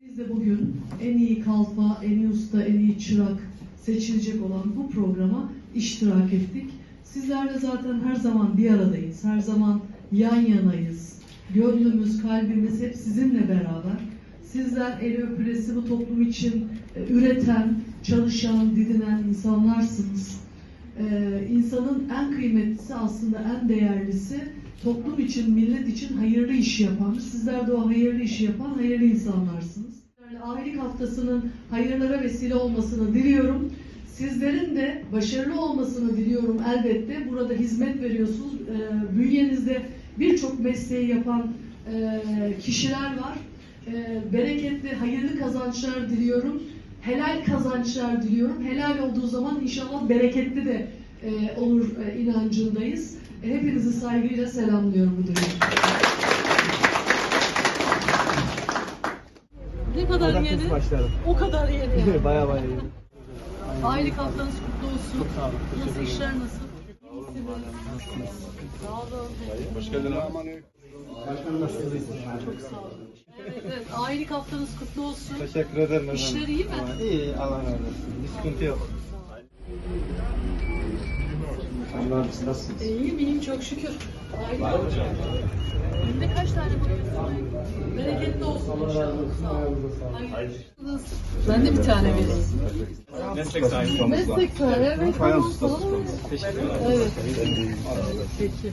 Biz de bugün en iyi kalfa, en iyi usta, en iyi çırak seçilecek olan bu programa iştirak ettik. Sizler de zaten her zaman bir aradayız, her zaman yan yanayız. Gönlümüz, kalbimiz hep sizinle beraber. Sizler el öpülesi bu toplum için e, üreten, çalışan, didinen insanlarsınız. Ee, insanın en kıymetlisi aslında en değerlisi toplum için, millet için hayırlı iş yapan, sizler de o hayırlı işi yapan hayırlı insanlarsınız. Yani ahilik haftasının hayırlara vesile olmasını diliyorum. Sizlerin de başarılı olmasını diliyorum elbette. Burada hizmet veriyorsunuz. Ee, bünyenizde birçok mesleği yapan e, kişiler var. Ee, bereketli, hayırlı kazançlar diliyorum. Helal kazançlar diliyorum. Helal olduğu zaman inşallah bereketli de e, olur e, inancındayız. E, hepinizi saygıyla selamlıyorum müdürüm. Ne kadar başladım. O kadar yani. baya baya iyi. Aylık haftanız kutlu olsun. Çok sağ olun. Nasıl işler nasıl? Sağ olun. Hoş geldin. Başkanım nasılsınız? Çok sağ olun. Evet. Aylık haftanız kutlu olsun. Teşekkür ederim efendim. İşler iyi mi? İyi, Allah razı olsun. Bir sıkıntı yok. Allah siz nasılsınız? İyiyim iyiyim çok şükür. Aylık hafta. Günde kaç tane buluyorsun? Bereketli olsun inşallah. Hayırlı. Ben de bir tane vereyim. Meslek sahibi olmamız. Meslek sahibi. Evet. Fayans ustası. Teşekkür ederim. Evet. Peki.